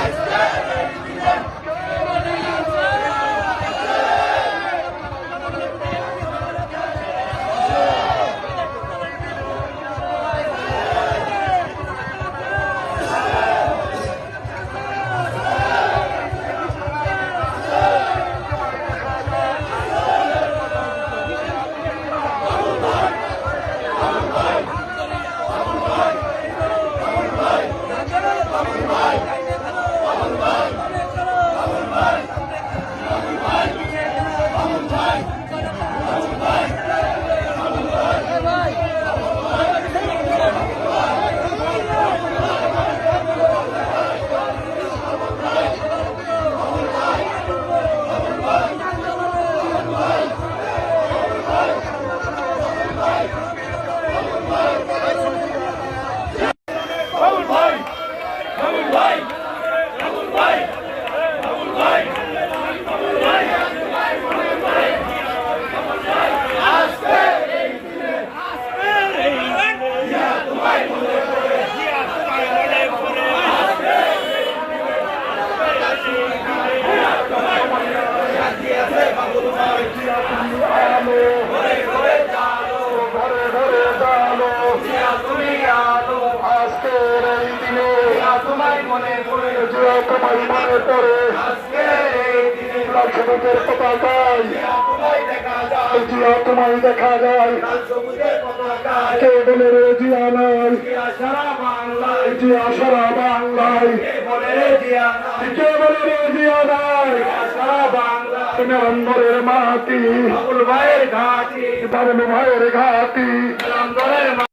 Christ. মনে পড়ে জিয়া তোমায় মনে পড়ে আজকে এই দিনে সবুজের পতাকায় দেখা যায়। জিয়া তোমায় দেখা যায়। লাল সবুজের পতাকায় কে বলে রে জিয়া জিয়া সারা বাংলায় জিয়া সারা বাংলায়। কে বলে রে জিয়া নাই। কে বলে রে জিয়া নয় সারা বাংলায় নরেন্দ্রের মাটি। বাবুল ভাইয়ের ঘাটি। ভাইয়ের ঘাটি